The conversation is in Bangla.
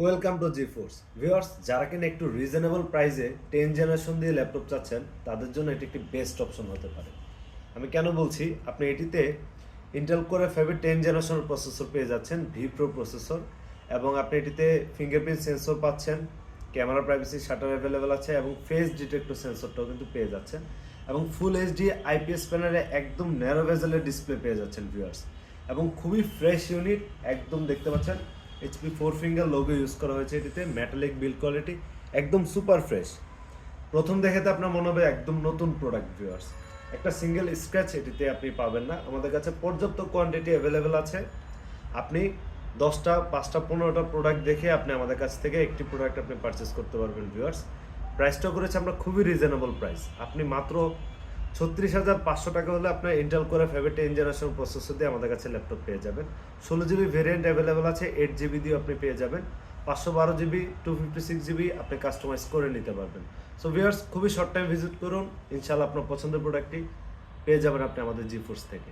Welcome to G force viewers যারা কিনা একটু রিজনেবল প্রাইসে টেন জেনারেশন দিয়ে ল্যাপটপ চাচ্ছেন, তাদের জন্য এটি একটি বেস্ট অপশন হতে পারে। আমি কেন বলছি? আপনি এটিতে ইন্টেল করে ফাইভে টেন জেনারেশন প্রসেসর পেয়ে যাচ্ছেন ভি প্রো প্রসেসর এবং আপনি এটিতে ফিঙ্গারপ্রিন্ট সেন্সর পাচ্ছেন ক্যামেরা প্রাইভেসি শাটার অ্যাভেলেবেল আছে, এবং ফেস ডিটেক্টর সেন্সরটাও কিন্তু পেয়ে যাচ্ছেন, এবং ফুল এইচডি আইপিএস প্যানেলে একদম ন্যারো ভেজেলের ডিসপ্লে পেয়ে যাচ্ছেন ভিউয়ার্স এবং খুবই ফ্রেশ ইউনিট একদম দেখতে পাচ্ছেন HP four finger logo use করা হয়েছে এটিতে মেটালিক বিল্ড কোয়ালিটি একদম সুপার ফ্রেশ প্রথম দেখাতে আপনার মনে হবে একদম নতুন প্রোডাক্ট ভিউয়ার্স একটা সিঙ্গেল স্ক্র্যাচ এটিতে আপনি পাবেন না। আমাদের কাছে পর্যাপ্ত কোয়ান্টিটি অ্যাভেলেবেল আছে। আপনি দশটা, পাঁচটা, পনেরোটা প্রোডাক্ট দেখে আপনি আমাদের কাছ থেকে একটি প্রোডাক্ট আপনি পারচেস করতে পারবেন ভিউয়ার্স প্রাইসটা করেছে আমরা খুবই রিজনেবল প্রাইস আপনি মাত্র ছত্রিশ হাজার পাঁচশো টাকা হলে আপনার ইন্টেল করে ফাইভে টেন জেনারেশন প্রসেসর দিয়ে আমাদের কাছে ল্যাপটপ পেয়ে যাবেন। ষোলো জিবি ভেরিয়েন্ট অ্যাভেলেবেল আছে এইট জিবি দিয়ে আপনি পেয়ে যাবেন। পাঁচশো বারো GB two fifty six GB আপনি কাস্টমাইজ করে নিতে পারবেন। সো ভিউয়ার্স খুবই শর্ট টাইম ভিজিট করুন। ইনশাল্লাহ আপনার পছন্দের প্রোডাক্টটি পেয়ে যাবেন আপনি আমাদের জি ফোর্স থেকে।